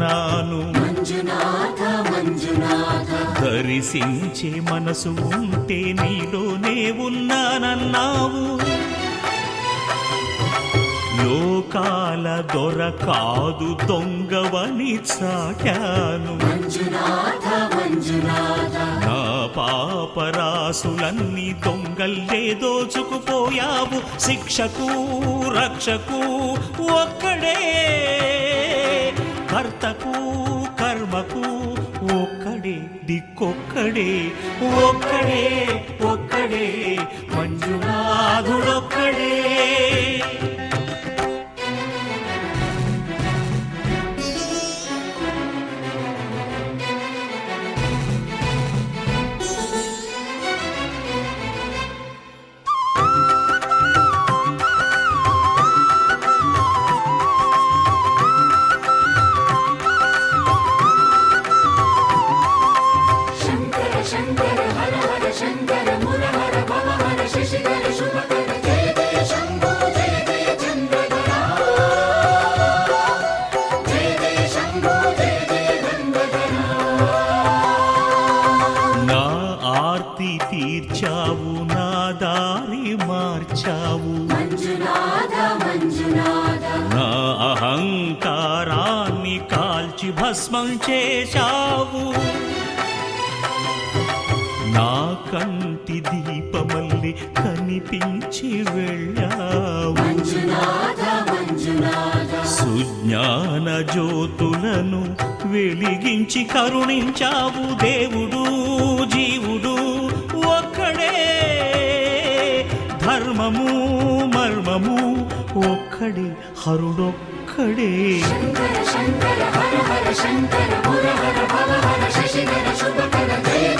మంజునాథ మంజునాథ. దర్శించే మనసు ఉంటే నీలోనే ఉన్నానన్నావు. లోకాల దొర కాదు దొంగవని చాటాను. నా పాపరాసులన్నీ దొంగల్లే దోచుకుపోయావు. శిక్షకు రక్షకు ఒక్కడే కర్తకు కర్మకు ఒక్కడే దిక్కొక్కడే ఒక్కడే ఒక్కడే మంజునాథుడొక్కడే. తీర్చావు నా దారి మార్చావు. మంజునాథ మంజునాథ. నా అహంకారాన్ని కాల్చి భస్మం చేశావు. నా కంటి దీపమల్లి కనిపించి వెళ్ళావు. సుజ్ఞాన జ్యోతులను వెలిగించి కరుణించావు దేవుడు జీవుడు ఒక్కడే. ధర్మము మర్మము ఒక్కడే హరుడొక్కడే. శంకర శంకర హర హర శంకర హర హర శశిధర శుభకర జయ